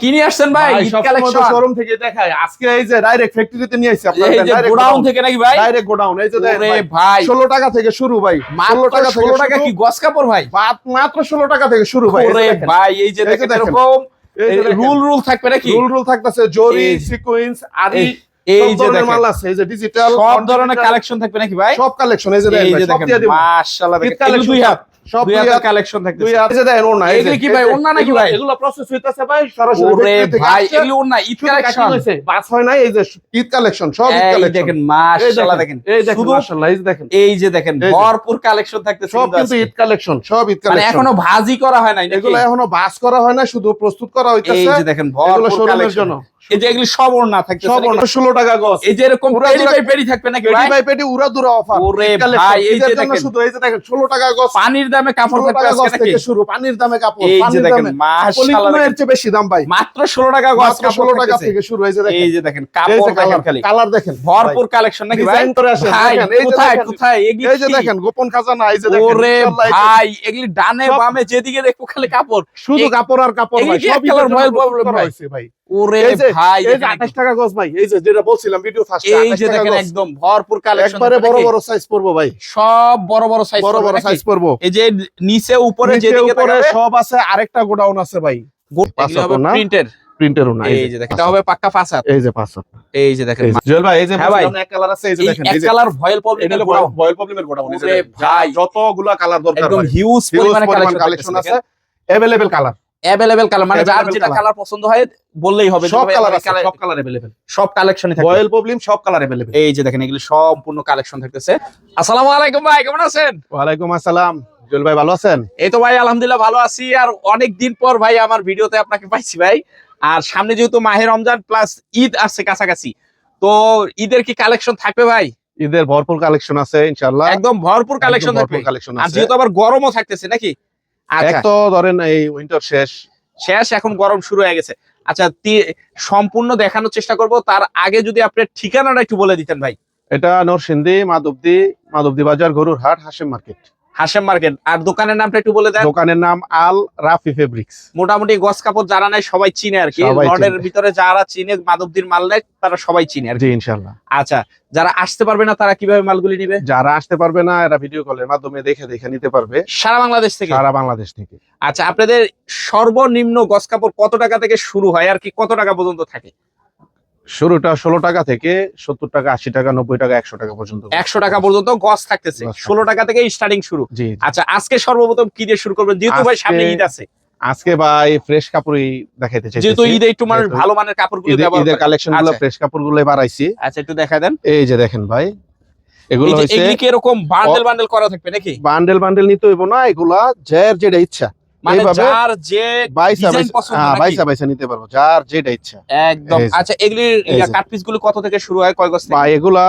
কি নিয়ে আসছেন ভাই? কালেকশন শোরুম থেকে দেখায়। আজকে এই যে ডাইরেক্ট ফ্যাক্টরিতে নিয়ে আসছি গোডাউন থেকে নাকি ভাই? ডাইরেক্ট গোডাউন এই যে দেখেন ভাই, ভাই। 16 টাকা থেকে শুরু ভাই 16 টাকা 16 টাকা কি গস কাপড় ভাই? মাত্র 16 টাকা থেকে শুরু ভাই ওরে ভাই এই যে দেখেন। এরকম। রুল রুল থাকবে নাকি? রুল রুল থাকতেছে জরি সিকোয়েন্স আরি এই- যে দেখেন। মাল আছে এই যে ডিজিটাল সব ধরনের কালেকশন থাকবে নাকি ভাই? সব কালেকশন এই যে দেখেন মাশাআল্লাহ দেখেন দুই হাত। সব দুই দুই হাতের হাত কালেকশন থাকবে দুই হাত এই যে দেখেন ওড়না এই যে এগুলি কি ভাই, এই নাকি ভাই? এগুলো প্রসেস হইতাছে ভাই সরাসরি ওরে factory থেকে ভাই আসছে। এগুলি ঈদ কালেকশন হয়েছে, বাস হয় নাই এই যে ঈদ কালেকশন সব ঈদ কালেকশন দেখেন মাশাআল্লাহ দেখেন। এই দেখেন মাশাআল্লাহ এই দেখেন। এই যে দেখেন ভরপুর কালেকশন সব কিন্তু কিন্তু ঈদ কালেকশন সব ঈদ মানে এখনও ভাজি করা হয় নাই এগুলো এখনও বাস করা হয় না শুধু প্রস্তুত করা এই যে দেখেন ভরপুর কালেকশন জন্য। এই যে এগুলি সব না থাকতেছে সব? 16 টাকা গজ এই যে এরকম পুরা বাই থাকবে নাকি বাই উড়া দুরা অফার ওরে ভাই এই যে দেখেন শুধু এই যে দেখেন 16 টাকা গজ পানির দামে কাপড় থাকবে আজকে নাকি থেকে শুরু পানির দামে কাপড় এই যে দেখেন মাশাআল্লাহ দেখেন। চেয়ে বেশি দাম ভাই মাত্র 16 টাকা গজ 16 টাকা থেকে শুরু যে দেখেন এই যে দেখেন কাপড় দেখেন খালি কালার দেখেন ভরপুর কালেকশন নাকি ভাই করে দেখেন এই যে কোথায় কোথায় এই যে দেখেন গোপন খাজানা এই যে দেখেন ওরে ভাই এগুলি ডানে বামে যেদিকে দেখব খালি কাপড় শুধু কাপড় আর কাপড় ভাই কি সব এক কালার করা ভাই? হয়েছে ভাই ওরে এই যে- ভাই এই যে দেখেন 28 টাকা গজ ভাই এই যে যেটা বলছিলাম ভিডিও ফার্স্টে এই যে দেখেন একদম ভরপুর কালেকশন একবারে বড় বড় সাইজ পড়বো ভাই সব বড় বড় সাইজ বড় বড় সাইজ পড়বো এই যে নিচে উপরে নিচে যেদিকে উপরে তাকাবে সব আছে আরেকটা গোডাউন আছে ভাই পাঁচ এগুলো হবে হাত না? প্রিন্টের প্রিন্টেরও না এই যে দেখেন এটা হবে পাক্কা পাঁচ হাত এই যে পাঁচ হাত এই যে দেখেন এই যে- জুয়েল ভাই এই যে হ্যাঁ ভাই। বলছিলাম না এক কালার আছে এই যে এই দেখেন এক এই যে কালার ভয়েল প্রবলেম এটা হলো ভয়েল প্রবলেমের গোডাউন এই যে ওরে দেখেন। ভাই। যতগুলা কালার দরকার একদম ভাই হিউজ হিউজ পরিমাণে পরিমাণ কালেকশন কালেকশন আছে अवेलेबल কালার অ্যাভেলেবেল কালার মানে যার Available যেটা colour। কালার পছন্দ হয় বললেই হবে যে সব ভাই কালার আমার আছে colour- সব কালার अवेलेबल সব কালেকশনই থাকবে ভয়েল প্রবলেম সব কালার अवेलेबल এই যে দেখেন এগুলো সম্পূর্ণ কালেকশন থাকতেছে আসসালামু আলাইকুম ভাই কেমন আছেন ওয়ালাইকুম আসসালাম জুয়েল ভাই ভালো আছেন এই তো ভাই আলহামদুলিল্লাহ ভালো আছি আর অনেক দিন পর ভাই আমার ভিডিওতে আপনাকে পাইছি ভাই আর সামনে যেহেতু মাহে রমজান প্লাস ঈদ আসছে কাছাকাছি তো ঈদের কি কালেকশন থাকবে ভাই ঈদের ভরপুর কালেকশন আছে ইনশাআল্লাহ একদম ভরপুর কালেকশন থাকবে কালেকশন আর আছে যেহেতু আবার গরমও থাকতেছে নাকি এক আচ্ছা। তো ধরেন এই উইন্টার শেষ। শেষ এখন গরম শুরু হয়ে গেছে। আচ্ছা সম্পূর্ণ দেখানোর চেষ্টা করব। তার আগে যদি আপনার ঠিকানাটা একটু বলে দিতেন ভাই। এটা নরসিংদী মাধবদী মাধবদী বাজার গরুর হাট হাসিম মার্কেট। হাসেম মার্কেট। আর দোকানের নামটা একটু বলে দেন। দোকানের নাম আল রাফি ফেব্রিক্স। মোটামুটি গস কাপড় যারা নাই সবাই চিনে আর কি। লর্ডের ভিতরে যারা চিনে মাধবদীর মাল নেয় তারা সবাই চিনে আর কি। জি ইনশাআল্লাহ। আচ্ছা যারা আসতে পারবে না তারা কীভাবে মালগুলি নিবে? যারা আসতে পারবে না এরা ভিডিও কলের মাধ্যমে দেখে দেখে নিতে পারবে। সারা বাংলাদেশ থেকে? সারা বাংলাদেশ থেকে। আচ্ছা আপনাদের সর্বনিম্ন গস কাপড় কত টাকা থেকে শুরু হয় আর কি কত টাকা পর্যন্ত থাকে? শুরুটা ষোলো টাকা থেকে সত্তর টাকা আশি টাকা নব্বই টাকা একশো টাকা পর্যন্ত একশো টাকা পর্যন্ত গস থাকতেছে। ষোলো টাকা থেকে স্টার্টিং শুরু। আচ্ছা আজকে সর্বপ্রথম কি দিয়ে শুরু করবেন? যেহেতু ভাই সামনে ঈদ আছে। আজকে ভাই ফ্রেশ কাপড়ই দেখাইতে চাইছি যেহেতু ঈদে একটু যেহেতু ভালো মানের কাপড়গুলো ঈদের ব্যবহার ঈদের করে। কালেকশনগুলো আচ্ছা। ফ্রেশ কাপড়গুলো বাড়াইছি আচ্ছা একটু দেখা দেন। এই যে দেখেন ভাই এগুলো যে এগুলি কি এরকম বান্ডেল বান্ডেল করা থাকবে নাকি? বান্ডেল বান্ডেল নিতে হইব না এগুলা যার যেটা ইচ্ছা। মানে যার যে বাইসা বাইসা পছন্দ হ্যাঁ নাকি? বাইসা বাইসা নিতে পারব যার যেটা ইচ্ছা। একদম। আচ্ছা এগুলির কাট পিসগুলো কত থেকে শুরু হয়? কয় গজ থেকে? এগুলা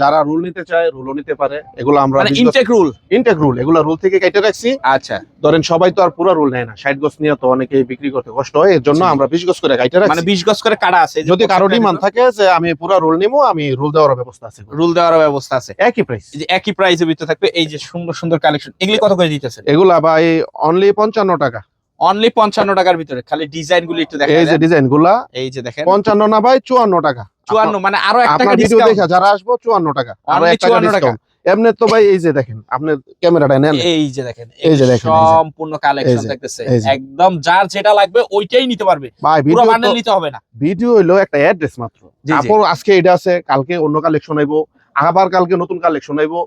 যারা রুল নিতে চায় রুলও নিতে পারে। এগুলো আমরা মানে ইনটেক রুল ইনটেক রুল এগুলা রুল থেকে কেটে রাখছি। আচ্ছা। ধরেন সবাই তো আর পুরো রুল নেয় না। ষাট গজ নিয়ে তো অনেকে বিক্রি করতে কষ্ট হয় এর জন্য আমরা বিশ গজ করে কাটে মানে রাখছি 20 গজ করে কাটা আছে যদি কারও ডিমান্ড থাকে যে আমি পুরো রুল নিবো আমি রুল দেওয়ার ব্যবস্থা আছে রুল দেওয়ার ব্যবস্থা আছে। একই প্রাইস যে একই প্রাইসের ভিতরে থাকবে এই যে সুন্দর সুন্দর কালেকশন এগুলি কত করে দিতেছেন? এগুলা ভাই অনলি পঞ্চান্ন টাকা। অনলি পঞ্চান্ন টাকার ভিতরে খালি ডিজাইন গুলি একটু দেখা এই যে ডিজাইনগুলা এই যে দেখেন। পঞ্চান্ন না ভাই চুয়ান্ন টাকা। চুয়ান্ন মানে আরও এক টাকা ভিডিও দেখা যারা আসব চুয়ান্ন টাকা। আরও এক টাকা। ডিসকাউন্ট এমনি তো ভাই এই যে দেখেন আপনি ক্যামেরাটা নেন। এই যে দেখেন এই যে দেখেন, সম্পূর্ণ কালেকশন দেখতেছে। একদম যার যেটা লাগবে ওইটাই নিতে পারবে। ভাই পুরো ভিডিও বান্ডেল নিতে হবে না। ভিডিও হইল একটা অ্যাড্রেস মাত্র। তারপর আজকে এটা আছে কালকে অন্য কালেকশন আইবো আবার কালকে নতুন কালেকশন আইবো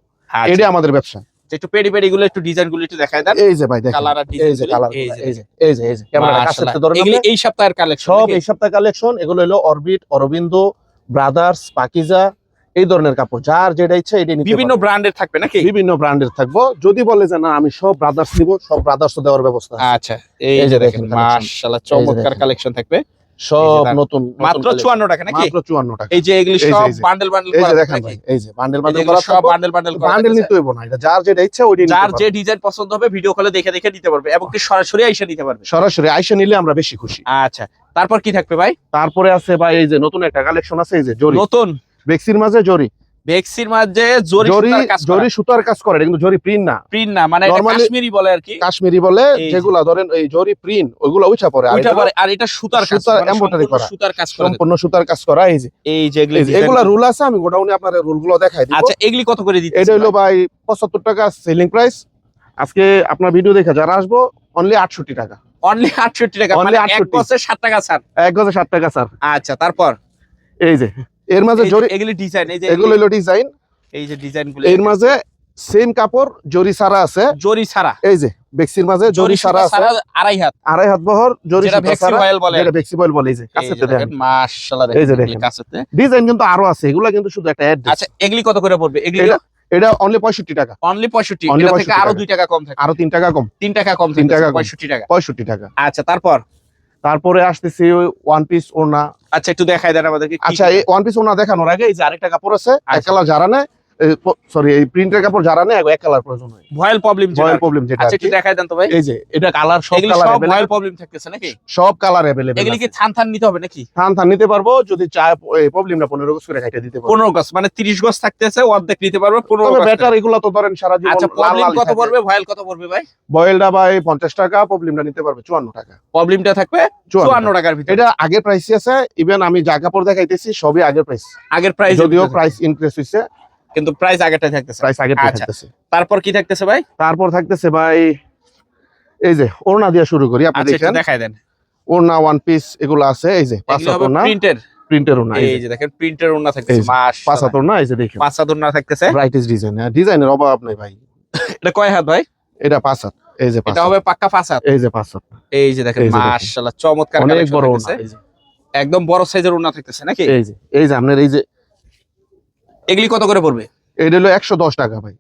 এটা আমাদের ব্যবসা। একটু পেডি পেডি গুলো একটু ডিজাইনগুলো একটু দেখায় দেন। এই যে ভাই দেখেন কালার আর এই ডিজাইন যে কালার এই যে এই যে এই যে এই কাছে মাশাআল্লাহ। ধরে এগুলি এই সপ্তাহের কালেকশন সব এই সপ্তাহ কালেকশন এগুলো হলো অরবিট অরবিন্দ ব্রাদার্স পাকিজা এই ধরনের কাপড়। যার যেটা ইচ্ছা এটা নিতে বিভিন্ন। ব্র্যান্ডের থাকবে নাকি? বিভিন্ন ব্র্যান্ডের থাকব। যদি বলে যে না আমি সব ব্রাদার্স নিব সব ব্রাদার্স দেওয়ার ব্যবস্থা আচ্ছা এই যে দেখেন মাশাআল্লাহ চমৎকার কালেকশন থাকবে। সব নতুন মাত্র collection। 54 টাকা নাকি? মাত্র চুয়ান্ন টাকা। এই যে এগুলি সব বান্ডেল বান্ডেল এই করা যে দেখেন ভাই এই যে বান্ডেল বান্ডেল করা সব বান্ডেল বান্ডেল করা বান্ডেল নিতে হইব না এটা যার যেটা ইচ্ছা ওইটা নিতে যার যে। ডিজাইন পছন্দ হবে ভিডিও কলে দেখে দেখে নিতে পারবে এবং কি সরাসরি আইসা নিতে পারবে। সরাসরি আইসা নিলে আমরা বেশি খুশি। আচ্ছা তারপর কি থাকবে ভাই? তারপরে আছে ভাই এই যে নতুন একটা কালেকশন আছে এই যে জরি। নতুন? বেক্সির মাঝে জরি। ভেক্সির মাঝে জরি জরি সুতার কাজ জরি সুতার কাজ করে কিন্তু জরি প্রিন্ট না। প্রিন্ট না মানে এটা কাশ্মীরি বলে আর কি। কাশ্মীরি বলে যেগুলা ধরেন এই জরি প্রিন্ট ওইগুলা উঠা পড়ে আর ওইটা পরে আর এটা সুতার কাজ সুতার মানে embroidery সম্পূর্ণ করা। সুতার কাজ করে। সম্পূর্ণ সুতার কাজ করা এই যে। এই যে এগুলি রুল আছে আমি গোডাউনে আপনার রুলগুলো দেখাই দিব। আচ্ছা এগুলি কত করে দিতে এটা হলো ভাই? পঁচাত্তর টাকা সেলিং প্রাইস আজকে আপনার ভিডিও দেখে যারা আসব অনলি আটষট্টি টাকা। অনলি 68 টাকা মানে এক 68 বছর 7 টাকা ছাড় এক গজে ষাট টাকা স্যার। আচ্ছা তারপর? এই যে এর মাঝে জরি এগুলি ডিজাইন এই যে এগুলো হলো ডিজাইন এই যে ডিজাইনগুলো। এর মাঝে সেম কাপড় জরি সারা আছে। জরি ছাড়া এই যে বেক্সির মাঝে জরি সারা আছে। আড়াই হাত। আড়াই হাত বহর জরি সারা বলে। যেটা বেক্সি বয়েল বলে এই যে কাছেতে দেখেন দেখেন। মাশাআল্লাহ এই যে দেখেন। কাছেতে। ডিজাইন কিন্তু আরও আছে এগুলা কিন্তু শুধু একটা অ্যাড আচ্ছা এগুলি কত করে পড়বে? এগুলি এটা এটা অনলি পঁয়ষট্টি টাকা। অনলি 65 এটা থেকে আরও টাকা। 2 টাকা কম থাকে। আরও তিন টাকা কম। 3 টাকা কম তিন থাকে টাকা কম। 65 টাকা। পঁয়ষট্টি টাকা। আচ্ছা তারপর? তারপরে আসতেছি ওয়ান পিস ওনা আচ্ছা একটু দেখাই দেন আমাদেরকে আচ্ছা এই ওয়ান পিস ওনা দেখানোর আগে এই যে আরেকটা কাপড় আছে এক আচ্ছা। কালার যারা নেয় সরি এই প্রিন্টের কাপড় যারা নেয় এক কালার প্রয়োজন হয় ভয়েল প্রবলেম ভয়েল প্রবলেম যেটা আচ্ছা আর কি। একটু দেখাই দেন তো ভাই এই যে এটা কালার সব এগুলি কালার সব अवेलेबल ভয়েল প্রবলেম থাকতেছে নাকি সব কালার अवेलेबल এগুলি কি থান থান নিতে হবে নাকি থান থান নিতে পারবো যদি চায় এই প্রবলেমটা 15 গজ করে কাটে দিতে পারবো 15 গজ মানে 30 গজ থাকতেছে অর্ধেক নিতে পারবে 15 তবে গজ ব্যাটার এগুলো তো ধরেন সারা জীবন আচ্ছা লাল প্রবলেম লাল কত পড়বে ভয়েল কত পড়বে ভাই বয়েলটা ভাই 50 টাকা প্রবলেমটা নিতে পারবে 54 টাকা প্রবলেমটা থাকবে 54 54 টাকার ভিতরে এটা আগের প্রাইসই আছে ইভেন আমি যা কাপড় দেখাইতেছি সবই আগের প্রাইস আগের প্রাইস যদিও প্রাইস ইনক্রিজ হইছে কিন্তু প্রাইস আগেরটাই থাকতেছে। প্রাইস আগের আচ্ছা। থাকতেছে। তারপর কি থাকতেছে ভাই? তারপর থাকতেছে ভাই এই যে ওড়না দিয়ে শুরু করি আপনি আচ্ছা দেখেন। দেখাই দেন। ওড়না ওয়ান পিস এগুলো আছে এই যে পাঁচ ওড়না। প্রিন্টের প্রিন্টের ওড়না এই যে। দেখেন প্রিন্টের এই থাকতেছে যে, পাঁচ হাত ওড়না এই যে দেখেন। পাঁচ হাত ওন্না থাকতেছে ব্রাইটেস্ট ডিজাইন ডিজাইনের অভাব নাই ভাই। এটা কয় হাত ভাই? এটা পাঁচ হাত এই যে পাঁচ এটা হবে পাক্কা পাঁচ হাত এই যে পাঁচ হাত এই যে দেখেন। মাশাআল্লাহ চমৎকার অনেক বড় ওড়না একদম বড় সাইজের ওন্না থাকতেছে নাকি? এই যে এই যে আপনার এই যে এগুলি কত করে পড়বে? এটা হলো একশো দশ টাকা ভাই।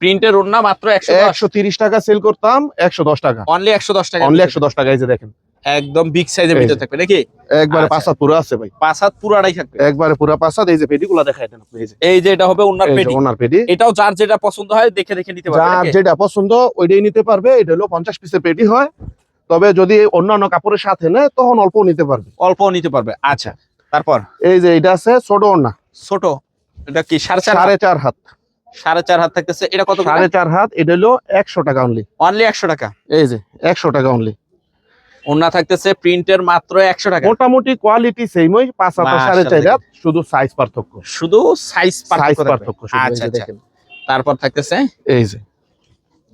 প্রিন্টের ওন্না মাত্র 110 একশো তিরিশ টাকা সেল করতাম একশো দশ টাকা। অনলি 110 টাকা অনলি একশো দশ টাকা এই যে দেখেন। একদম বিগ সাইজের ভিতরে থাকবে নাকি? একবারে আচ্ছা। পাঁচ হাত পুরো আছে ভাই। পাঁচ হাত পুরাটাই থাকবে। একবারে পুরো পাঁচ হাত এই যে পেটিগুলা দেখাই দেন আপনি এই যে। এই যে এটা হবে যে পেটি। ওনার পেটি। এটাও যার যেটা পছন্দ হয় দেখে দেখে নিতে পারবে যার যেটা পছন্দ ওইটাই নিতে পারবে। এটা হলো পঞ্চাশ পিসের পেটি হয়। তবে যদি অন্যান্য কাপড়ের সাথে নেয় তখন অল্প নিতে পারবে। অল্প নিতে পারবে। আচ্ছা তারপর? এই যে এটা আছে ছোট ওড়না। ছোট এটা কি সাড়ে চার সাড়ে চার হাত। সাড়ে চার হাত থাকতেছে। এটা কত সাড়ে চার হাত এটা হলো একশো টাকা অনলি অনলি একশো টাকা? এই যে একশো টাকা অনলি ওন্না থাকতেছে প্রিন্টের মাত্র একশো টাকা। মোটামুটি কোয়ালিটি সেম ওই পাঁচ সাড়ে চার। হাত শুধু সাইজ পার্থক্য। শুধু সাইজ পার্থক্য আচ্ছা আচ্ছা। দেখেন। তারপর থাকতেছে? এই যে।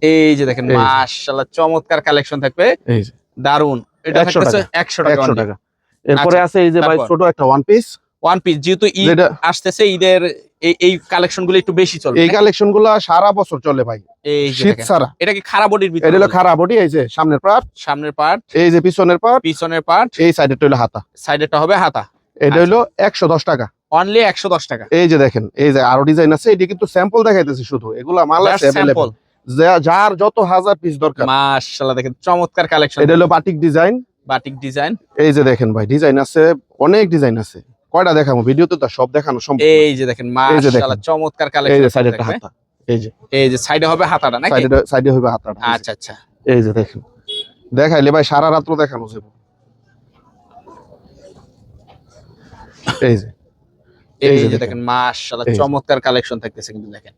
এই যে দেখেন মাশাআল্লাহ চমৎকার কালেকশন থাকবে। এই যে। দারুণ এটা থাকতেছে টাকা। একশো টাকা একশো টাকা। এরপরে আচ্ছা, আছে এই যে ভাই ছোট একটা ওয়ান পিস ওয়ান পিস যেহেতু ঈদ আসতেছে ঈদের এই কালেকশনগুলো একটু বেশি চলে এই কালেকশনগুলো সারা বছর চলে ভাই। এই শীত দেখেন। এটা কি খারাপ বডির ভিতরে এটা হলো খারাপ বডি এই যে সামনের পার্ট সামনের পার্ট এই যে পিছনের পার্ট পিছনের পার্ট এই সাইডের হলো হাতা। সাইডেরটা হবে হাতা। এটা আচ্ছা। হলো টাকা। অনলি টাকা। এই যে দেখেন এই যে আরও ডিজাইন আছে এটি কিন্তু স্যাম্পল দেখাইতেছি শুধু। এগুলা মাল আছে। যার যত হাজার পিস দরকার। মাশাআল্লাহ দেখেন চমৎকার কালেকশন এটা হলো বাটিক ডিজাইন বাটিক ডিজাইন এই যে দেখেন ভাই ডিজাইন আছে অনেক ডিজাইন আছে। কয়টা দেখাবো? ভিডিওতে তো সব দেখানো সম্ভব এই যে দেখেন। মাশাআল্লাহ চমৎকার কালেকশন এই যে সাইডে একটা হাতা। এই যে। এই যে সাইডে হবে হাতাটা নাকি? সাইডে সাইডে হইবে হাতাটা। আচ্ছা আচ্ছা। এই যে দেখেন। দেখাইলে ভাই সারা রাত্র দেখানো যাবে। এই যে। এই যে দেখেন। মাশাআল্লাহ চমৎকার কালেকশন থাকতেছে কিন্তু দেখেন।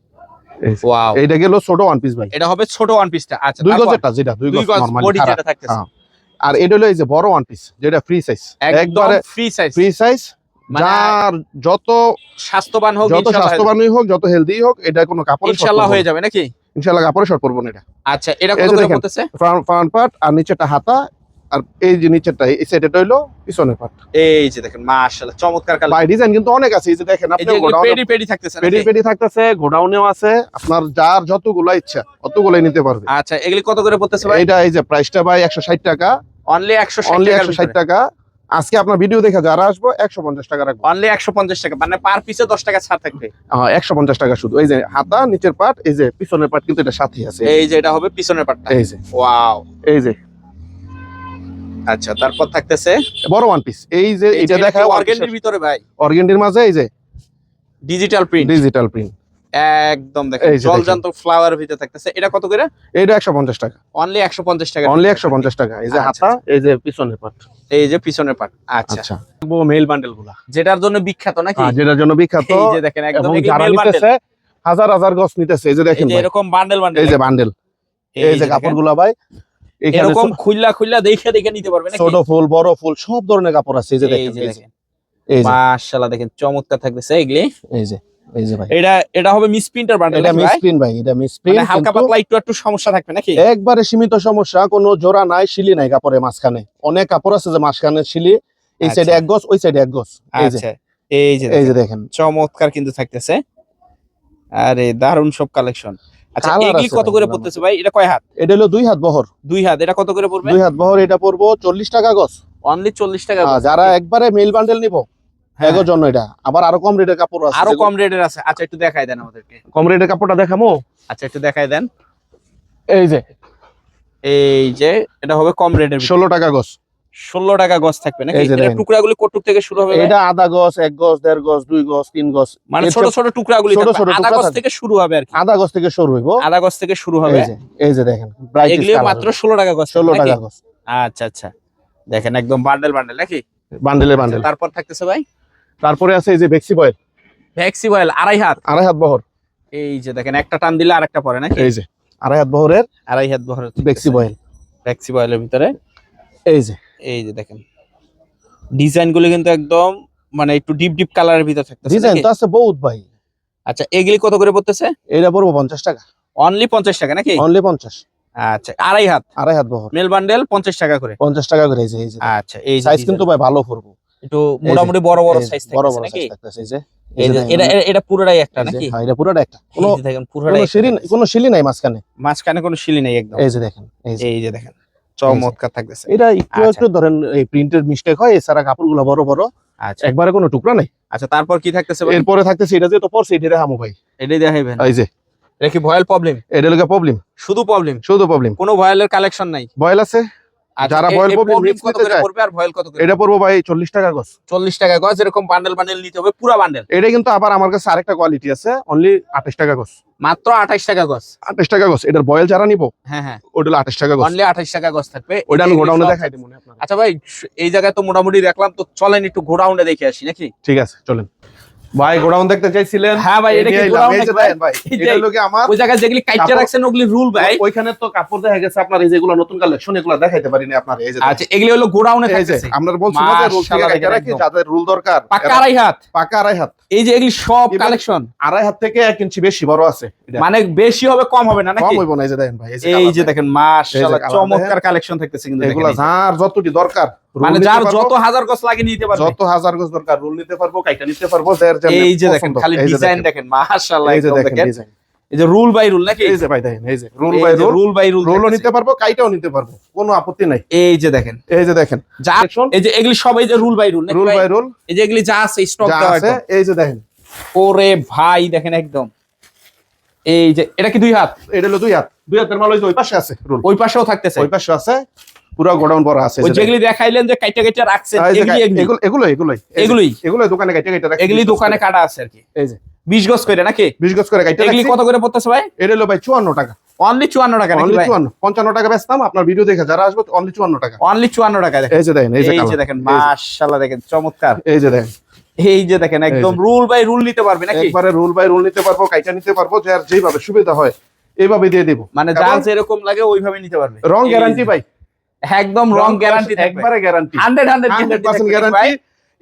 ওয়াও এইটা গেল ছোট ওয়ান পিস ভাই। এটা হবে ছোট ওয়ান পিসটা আচ্ছা দুই? গজেরটা যেটা দুই গজ নরমালি বডি যেটা থাকতেছে। হ্যাঁ। আর এটা হলো এই যে বড় ওয়ান পিস যেটা ফ্রি সাইজ একদম ফ্রি সাইজ ফ্রি সাইজ যার যত স্বাস্থ্যবান হোক যত স্বাস্থ্যবানই হোক যত হেলদি হোক এটা কোনো কাপড় ইনশাআল্লাহ হয়ে যাবে নাকি? ইনশাআল্লাহ কাপড়ে শর্ট পড়ব না এটা। আচ্ছা এটা কত করে। পড়তেছে? ফ্রন্ট পার্ট আর নিচেটা হাতা আর এই যে নিচেরটা এই সাইডেটা হইল পিছনের পার্ট এই যে দেখেন মাশাআল্লাহ চমৎকার কালেকশন বাই ডিজাইন কিন্তু অনেক আছে এই যে দেখেন আপনি গোডাউনে পেডি পেডি থাকতেছে পেডি পেডি থাকতেছে গোডাউনেও আছে আপনার যার যতগুলো ইচ্ছা অতগুলাই নিতে পারবে। আচ্ছা এগুলি কত করে পড়তেছে ভাই? এইটা এই যে প্রাইসটা ভাই একশো ষাট টাকা। অনলি 160 অনলি টাকা একশো ষাট টাকা। আজকে আপনার ভিডিও দেখে যারা আসব একশো পঞ্চাশ টাকা রাখব। অনলি 150 টাকা মানে পার পিসে 10 টাকা ছাড় থাকবে। একশো পঞ্চাশ টাকা শুধু। এই যে হাতা নিচের পাট এই যে পিছনের পাট কিন্তু এটা সাথে আছে। এই যে এটা হবে পিছনের পাটটা। এই যে। ওয়াও এই যে। আচ্ছা তারপর থাকতেছে? বড় ওয়ান পিস এই যে এটা দেখা অর্গেন্ডির ভিতরে ভাই? অর্গেন্ডির মাঝে এই যে ডিজিটাল প্রিন্ট ডিজিটাল প্রিন্ট একদম দেখেন জলজান্ত ফ্লাওয়ার ভিতরে থাকতেছে এটা কত করে একশো পঞ্চাশ টাকা অনলি একশো পঞ্চাশ টাকা অনলি একশো পঞ্চাশ টাকা এই যে আচ্ছা, হাতা এই যে পিছনের পাট এই যে পিছনের পার্ট আচ্ছা আচ্ছা মেল বান্ডেলগুলা যেটার জন্য বিখ্যাত নাকি যেটার জন্য বিখ্যাত এই যে দেখেন একদম মেল বান্ডেল হাজার হাজার গছ নিতেছে এই যে দেখেন ভাই, এরকম বান্ডেল বান্ডেল এই যে বান্ডেল এই যে কাপড়গুলা ভাই এরকম খুললা খুললা দেখে দেখে নিতে পারবে নাকি ছোট ফুল বড় ফুল সব ধরনের কাপড় আছে এই যে দেখেন এই যে দেখেন মাশাআল্লাহ দেখেন চমৎকার থাকতেছে এগুলি এই যে এই যে ভাই। এটা এটা হবে মিস প্রিন্টার বান্ডেল এটা মিস প্রিন্ট ভাই? এটা মিস প্রিন্ট মানে হালকা পাতলা একটু একটু সমস্যা থাকবে নাকি? একবারে সীমিত সমস্যা কোনো জোড়া নাই শিলি নাই কাপড়ের মাঝখানে। অনেক কাপড় আছে যে মাঝখানে শিলি এই আচ্ছা। সাইডে এক গজ ওই সাইডে এক গজ। এই যে। আচ্ছা এই যে এই যে দেখেন, দেখেন। চমৎকার কিন্তু থাকতেছে। আরে দারুণ সব কালেকশন আচ্ছা এগুলি কত করে পড়তেছে ভাই? এটা কয় হাত? এটা হলো দুই হাত বহর। দুই হাত এটা কত করে পড়বে? দুই হাত বহর এটা পড়ব চল্লিশ টাকা গজ। অনলি চল্লিশ টাকা যারা একবারে মেল বান্ডেল নিবো হ্যাঁ, এগোর জন্য এটা। আবার আরও কম রেটের কাপড় আছে আরও কম রেটের আছে। আচ্ছা একটু দেখাই দেন আমাদেরকে। কম রেটের কাপড়টা দেখামো? আচ্ছা একটু দেখাই দেন। এই যে। এই যে এটা হবে কম রেটের ষোলো টাকা গজ। ষোলো টাকা গজ থাকবে নাকি? এটা। টুকরাগুলি কটুক থেকে শুরু হবে এটা আধা গজ এক গজ দেড় গজ দুই গজ তিন গজ। মানে ছোট ছোট টুকরাগুলি ছোট। ছোট আধা গজ থেকে শুরু হবে আর কি। আধা গজ থেকে শুরু হইব। আধা গজ থেকে শুরু হবে। এই যে এই যে দেখেন এগুলিও মাত্র ষোলো টাকা গজ ষোলো নাকি? টাকা গজ। আচ্ছা আচ্ছা। দেখেন একদম বান্ডেল বান্ডেল নাকি? বান্ডেলে বান্ডেল তারপর থাকতেছে ভাই? তারপরে আছে এই যে বেক্সি বয়েল ভ্যাক্সি বয়েল আড়াই হাত। আড়াই হাত বহর। এই যে দেখেন একটা টান দিলে আরেকটা পরে নাকি? এই যে আড়াই হাত বহরের আড়াই হাত বহর বেক্সি বয়েল ভ্যাক্সি বয়েলের ভিতরে। এই যে। এই যে দেখেন। ডিজাইনগুলো কিন্তু একদম মানে একটু ডিপ ডিপ কালারের ভিতরে থাকতেছে ডিজাইন তো আছে বহুত ভাই। আচ্ছা এগুলি কত করে পড়তেছে? এটা পড়ব পঞ্চাশ টাকা। অনলি পঞ্চাশ টাকা নাকি? অনলি পঞ্চাশ। আচ্ছা আড়াই হাত। আড়াই হাত বহর। মেল বান্ডেল পঞ্চাশ টাকা করে। পঞ্চাশ টাকা করে এই যে এই যে। আচ্ছা এই সাইজ কিন্তু ভাই ভালো পড়ব। একটু মোটামুটি বড় বড় সাইজ বড় বড় সাইজ থাকতেছে এই যে এই এই যে যে দেখেন, এটা এটা- এটা পুরোটাই একটা নাকি? হ্যাঁ, এটা পুরোটা একটা। কোনো দেখেন পুরোটাই সিঁড়ি একটা। কোনো শিলি নাই মাঝখানে। মাঝখানে কোনো শিলি নেই একদম। এই যে দেখেন এই যে। দেখেন চমৎকার থাকতেছে। এটা একটু আচ্ছা। একটু ধরেন এই প্রিন্টের মিস্টেক হয় এছাড়া কাপড়গুলো বড় বড় আচ্ছা। একবারে কোনো টুকরা নাই। আচ্ছা তারপর কি থাকতেছে এরপরে থাকতেছে এটা যে তো পড়ছে এটা হামু ভাই। এটাই দেখাইবেন। এই যে। এটা কি ভয়েল প্রবলেম এটা প্রবলেম শুধু প্রবলেম শুধু প্রবলেম কোনো ভয়েলের কালেকশন নাই? বয়েল আছে। যারা ভয়েল কত করে? পড়বে আর ভয়েল কত করে এটা পড়ব? ভাই চল্লিশ টাকা গছ চল্লিশ টাকা গজ এরকম বান্ডেল বান্ডেল নিতে হবে পুরো বান্ডেল এটা কিন্তু আবার আমার কাছে আরেকটা কোয়ালিটি আছে অনলি আঠাশ টাকা গছ মাত্র আঠাইশ টাকা গজ। আঠাশ টাকা গছ এটার বয়েল যারা নিবো হ্যাঁ হ্যাঁ। ওটা হলো আঠাশ টাকা গছ অনলি আঠাইশ টাকা গজ থাকবে। ওইটা আমি গোডাউনে দেখাই দিব মনে আচ্ছা ভাই এই জায়গায় তো মোটামুটি দেখলাম তো চলেন একটু গোডাউনে দেখে আসি নাকি? ঠিক আছে চলেন। ভাই গোডাউন দেখতে চাইছিলেন? হ্যাঁ ভাই এটা কি গোডাউন ভাই? আমার ওই জায়গায় যেগুলি রাখছেন ওগুলি রুল ভাই। ওইখানে তো কাপড় দেখা গেছে আপনার এই যেগুলো নতুন কালেকশন এগুলো দেখাইতে পারিনি আপনার এই যে আচ্ছা এগুলি হলো গোডাউনে আমরা বলছি না যে রুল থেকে রাখি যাদের রুল দরকার পাকা আড়াই হাত। পাকা আড়াই হাত। এই যে এগুলি সব কালেকশন। আড়াই হাত থেকে এক ইঞ্চি বেশি বড় আছে। মানে বেশি হবে কম হবে না কম নাকি হইব না এই যে দেখেন ভাই এই যে দেখেন। মাশাআল্লাহ চমৎকার কালেকশন থাকতেছে কিন্তু এগুলা যার যতটি দরকার মানে যার যত হাজার গছ লাগে নিতে পারবে যত হাজার গজ দরকার রুল নিতে পারব কাইটা নিতে পারব এই যে দেখেন খালি ডিজাইন দেখেন, দেখেন মাশাআল্লাহ এই যে দেখেন দেখেন এই যে রুল বাই রুল নাকি এই যে ভাই দেখেন এই যে roll by roll roll by roll রুলও নিতে পারব কাইটাও নিতে পারব কোনো আপত্তি নাই এই যে দেখেন এই যে দেখেন যা এই যে এগুলি সব এই যে roll by roll roll by roll এই যে এগুলি যা আছে স্টক দেওয়া আছে এই যে দেখেন ওরে ভাই দেখেন একদম এই যে এটা কি দুই হাত এটা হলো দুই হাত দুই হাতের মাল ওই ওই পাশে আছে রুল ওই পাশেও থাকতেছে ওই পাশে আছে পুরো গোডাউন আছে। যেগুলি দেখাইলেন যে কাইটা কাইটা রাখছেন এগুলি এগুলি এগুলো। এগুলো এগুলোই এগুলোই। এগুলোই। দোকানে কাইটা কাইটা এগুলি দোকানে কাটা আছে আর কি। এই যে। বিশ গজ করে নাকি? বিশ গজ করে কাইটা এগুলি কত করে পড়তেছে ভাই? এটা হলো ভাই চুয়ান্ন টাকা। অনলি চুয়ান্ন টাকা নাকি ভাই? চুয়ান্ন। পঞ্চান্ন টাকা বেচতাম আপনার ভিডিও দেখে যারা আসবে অনলি চুয়ান্ন টাকা। অনলি চুয়ান্ন টাকা দেখেন। এই যে দেখেন এই যে এই যে colour, দেখেন মাশাআল্লাহ দেখেন চমৎকার। এই যে দেখেন। এই যে দেখেন একদম রুল বাই রুল নিতে পারবে নাকি? একবারে রুল বাই রুল নিতে পারব কাইটা নিতে পারব যার যেভাবে সুবিধা হয় এইভাবে দিয়ে দিব। মানে যার যেরকম লাগে ওইভাবে নিতে পারবে। রং গ্যারান্টি। ভাই। একদম রং গ্যারান্টি একবারে guarantee hundred hundred hundred percent guarantee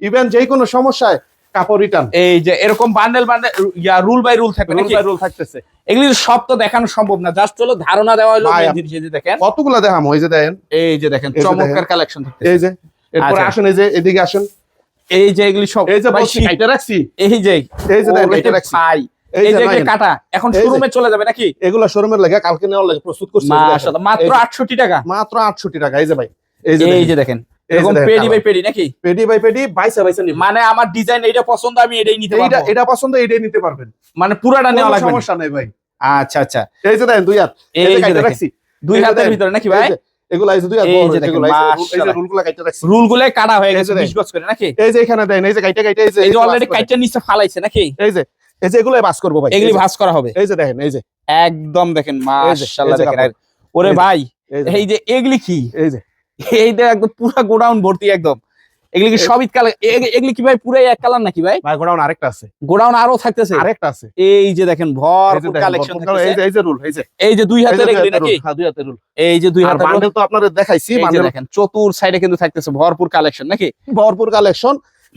even যে কোনো সমস্যায় কাপড় রিটার্ন এই যে এরকম bundle bundle yeah rule by rule থাকবে রুল বাই রুল থাকতেছে। এগুলি সব তো দেখানো সম্ভব না জাস্ট হলো ধারণা দেওয়া হলো এই যে দেখেন। কতগুলা দেখাম ওই যে দেখেন। এই যে দেখেন চমৎকার কালেকশন এই যে এরপরে আচ্ছা। আসেন এই যে এদিকে আসেন। এই যে এগুলি সব এই যে ভাই। কাইটা রাখছি। এই যে এই যে দেখেন রাখছি। ভাই এই যে। কাটা এখন শোরুমে চলে যাবে নাকি এগুলো শোরুমের লাগে কালকে নেওয়ার লাগে প্রস্তুত করছি মাত্র এই 68 টাকা মাত্র আটষট্টি টাকা এই যে ভাই এই যে দেখেন। যে দেখেন এই যে এরকম পেডি বাই পেডি নাকি পেডি বাই পেডি বাইসে বাইসে মানে আমার ডিজাইন এইটা পছন্দ আমি এটাই নিতে পারব এটা পছন্দ এটাই নিতে পারবেন মানে পুরাটা নেওয়া লাগবে সমস্যা নেই ভাই আচ্ছা আচ্ছা এই যে দেখেন দুই হাত এই যে রাখছি দুই হাতের ভিতরে নাকি ভাই এগুলা এই যে দুই হাত বড় দেখেন, এগুলা এই যে রুলগুলা কাইটা রাখছি কাটা হয়ে গেছে 20 গজ করে নাকি এই যে এখানে দেন এই যে কাইটা কাইটা এই যে এই যে অলরেডি। কাইটা নিচে ফালাইছে নাকি এই যে এই যে এগুলো বাস করব ভাই এগুলি ভাঁজ করা হবে এই যে দেখেন এই যে একদম দেখেন মাশাআল্লাহ দেখেন ওরে ভাই এই যে এগুলি কি এই যে এইটা একদম পুরো গোডাউন ভর্তি একদম এগুলি কি কালার এগুলি কি ভাই পুরাই এক কালার নাকি ভাই ভাই গোডাউন আরেকটা আছে গোডাউন আরও থাকতেছে আরেকটা আছে এই যে দেখেন ভরপুর কালেকশন এই যে এই যে রুল এই যে এই যে দুই হাতের এগুলি নাকি হ্যাঁ, দুই হাতের রুল এই যে দুই হাতের বান্ডেল তো আপনাদের দেখাইছি বান্ডেল দেখেন চতুর সাইডে কিন্তু থাকতেছে ভরপুর কালেকশন নাকি ভরপুর কালেকশন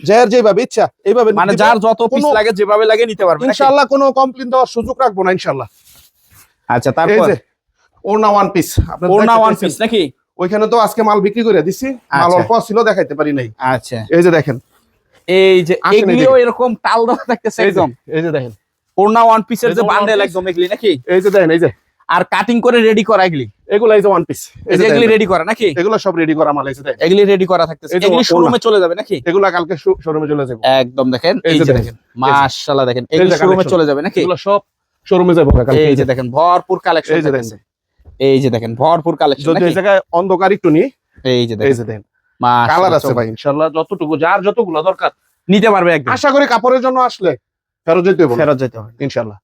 যার যেভাবে ইচ্ছা এইভাবে মানে যার যত পিস লাগে যেভাবে লাগে নিতে পারবে ইনশাআল্লাহ কোনো কমপ্লেন দেওয়ার সুযোগ রাখব না ইনশাআল্লাহ। আচ্ছা তারপর? ওনা ওয়ান পিস ওনা ওয়ান পিস নাকি? ওইখানে তো আজকে মাল বিক্রি করে দিছি মাল আচ্ছা। অল্প ছিল দেখাইতে পারি নাই। আচ্ছা। এই যে দেখেন। এই যে এগুলিও এরকম টাল দেওয়া থাকতেছে একদম। এই যে দেখেন। ওনা ওয়ান পিসের যে যে বান্ডেল একদম এগুলি নাকি? এই যে দেখেন এই যে। আর কাটিং করে রেডি করা এগুলি এগুলো এই যে ওয়ান পিস এগুলি রেডি করা নাকি এগুলো সব রেডি করা মাল এই যে এগুলি রেডি করা থাকতেছে এগুলি শোরুমে চলে যাবে নাকি এগুলো কালকে শোরুমে চলে যাব একদম দেখেন এই এই যে দেখেন। মাশাআল্লাহ দেখেন এগুলি শোরুমে চলে যাবে নাকি এগুলো সব শোরুমে যাব কালকে এই যে দেখেন ভরপুর কালেকশন এই যে দেখেন এই যে দেখেন ভরপুর কালেকশন যদি এই জায়গায় অন্ধকার একটু নি এই যে এই দেখেন যে দেখেন কালার আছে ভাই ইনশাআল্লাহ যতটুকু যার যতগুলো দরকার নিতে পারবে একদম আশা করি কাপড়ের জন্য আসলে ফেরত যেতে হবে ফেরত যেতে হবে ইনশাআল্লাহ